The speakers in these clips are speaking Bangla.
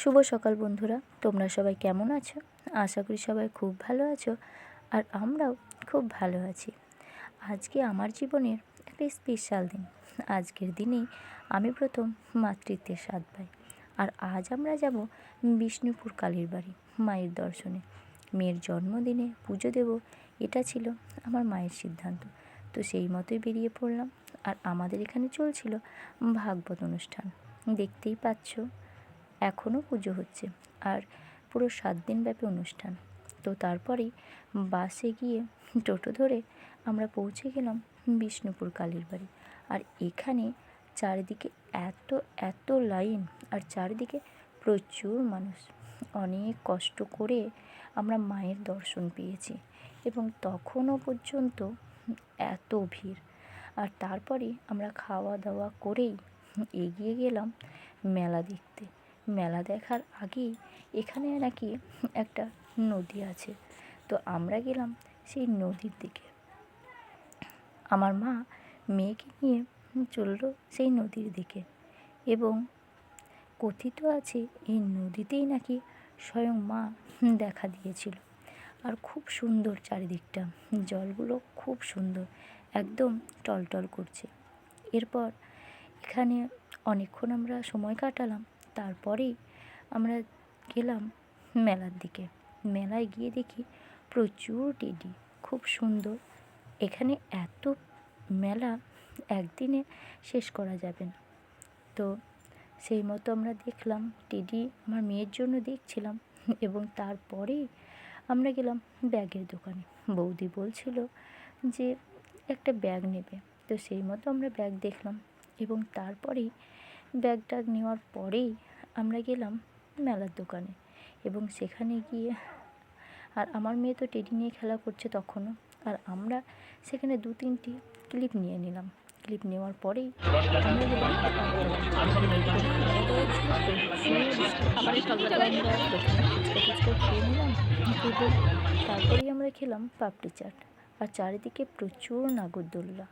শুভ সকাল বন্ধুরা। তোমরা সবাই কেমন আছো? আশা করি সবাই খুব ভালো আছো আর আমরাও খুব ভালো আছি। আজকে আমার জীবনের একটা স্পেশাল দিন। আজকের দিনেই আমি প্রথম মাতৃত্বের স্বাদ পাই। আর আজ আমরা যাব বিষ্ণুপুর কালীর বাড়ি, মায়ের দর্শনে। মেয়ের জন্মদিনে পুজো দেব, এটা ছিল আমার মায়ের সিদ্ধান্ত। তো সেই মতোই বেরিয়ে পড়লাম। আর আমাদের এখানে চলছিল ভাগবত অনুষ্ঠান। দেখতেই পাচ্ছ এখনও পুজো হচ্ছে আর পুরো সাত দিনব্যাপী অনুষ্ঠান। তো তারপরেই বাসে গিয়ে টোটো ধরে আমরা পৌঁছে গেলাম বিষ্ণুপুর কালীর বাড়ি। আর এখানে চারিদিকে এত এত লাইন আর চারিদিকে প্রচুর মানুষ। অনেক কষ্ট করে আমরা মায়ের দর্শন পেয়েছি এবং তখনও পর্যন্ত এত ভিড়। আর তারপরে আমরা খাওয়া দাওয়া করেই এগিয়ে গেলাম মেলা দেখতে। মেলা দেখার আগেই এখানে নাকি একটা নদী আছে। তো আমরা গেলাম সেই নদীর দিকে। আমার মা মেয়েকে নিয়ে চলল সেই নদীর দিকে এবং কথিত আছে এই নদীতেই নাকি স্বয়ং মা দেখা দিয়েছিল। আর খুব সুন্দর চারিদিকটা, জলগুলো খুব সুন্দর, একদম টলটল করছে। এরপর এখানে অনেকক্ষণ আমরা সময় কাটালাম তারপরেই আমরা গেলাম মেলার দিকে। মেলায় গিয়ে দেখি প্রচুর টেডি, খুব সুন্দর। এখানে এত মেলা একদিনে শেষ করা যাবে না। তো সেই মতো আমরা দেখলাম টেডি আমার মেয়ের জন্য দেখছিলাম এবং তারপরেই আমরা গেলাম ব্যাগের দোকানে। বৌদি বলছিল যে একটা ব্যাগ নেবে। তো সেই মতো আমরা ব্যাগ দেখলাম এবং তারপরেই ব্যাগ ট্যাগ নেওয়ার পরেই আমরা গেলাম মেলার দোকানে এবং সেখানে গিয়ে আর আমার মেয়ে তো টেডি নিয়ে খেলা করছে তখনও। আর আমরা সেখানে দু তিনটি ক্লিপ নিয়ে নিলাম। ক্লিপ নেওয়ার পরেই তারপরেই আমরা খেলাম পাপড়ি চাট। আর চারিদিকে প্রচুর নাগরদোল্লা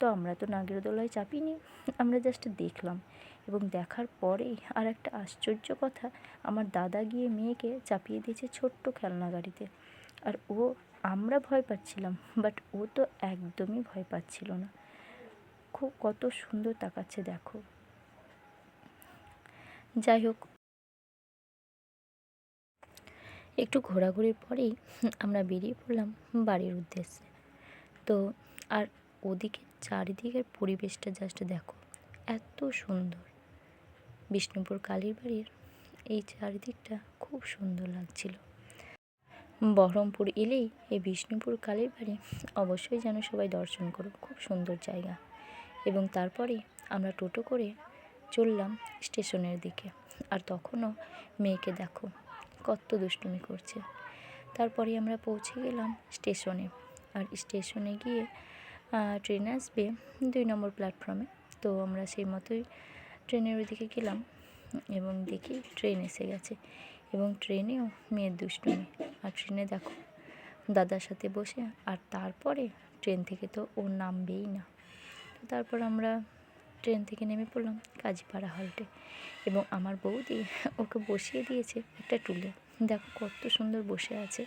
তো আমরা তো নাগরদোলায় চাপিনি, আমরা জাস্ট দেখলাম। এবং দেখার পরেই আর একটা আশ্চর্য কথা, আমার দাদা গিয়ে মেয়েকে চাপিয়ে দিয়েছে ছোট্ট খেলনা গাড়িতে। আর ও, আমরা ভয় পাচ্ছিলাম বাট ও তো একদমই ভয় পাচ্ছিল না। খুব, কত সুন্দর তাকাচ্ছে দেখো। যাই হোক। একটু ঘোরাঘুরির পরেই আমরা বেরিয়ে পড়লাম বাড়ির উদ্দেশ্যে। তো, আর ওদিকে চারিদিকের পরিবেশটা জাস্ট দেখো, এত সুন্দর। বিষ্ণুপুর কালীর বাড়ির এই চারিদিকটা খুব সুন্দর লাগছিল। বহরমপুর এলেই এই বিষ্ণুপুর কালীর বাড়ি অবশ্যই যেন সবাই দর্শন করো, খুব সুন্দর জায়গা। এবং তারপরে আমরা টোটো করে চললাম স্টেশনের দিকে। আর তখনও মেয়েকে দেখো, কত দুষ্টুমি করছে। তারপরে আমরা পৌঁছে গেলাম স্টেশনে। আর স্টেশনে গিয়ে ট্রেন আসবে দুই নম্বর প্ল্যাটফর্মে তো আমরা সেই মতোই ট্রেনের ওইদিকে গেলাম এবং দেখি ট্রেন এসে গেছে এবং ট্রেনেও মেয়ের দুষ্টুমি। আর ট্রেনে দেখো, দাদার সাথে বসে আর তারপরে ট্রেন থেকে তো ও নামবেই না। তারপর আমরা ট্রেন থেকে নেমে পড়লাম কাজীপাড়া হল্টে এবং আমার বৌদি ওকে বসিয়ে দিয়েছে একটা টুলে। দেখো কত সুন্দর বসে আছে,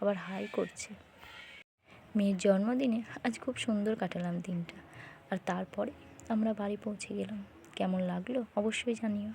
আবার হাই করছে। মেয়ের জন্মদিনে আজ খুব সুন্দর কাটালাম দিনটা। আর তারপরে আমরা বাড়ি পৌঁছে গেলাম। কেমন লাগল অবশ্যই জানিও।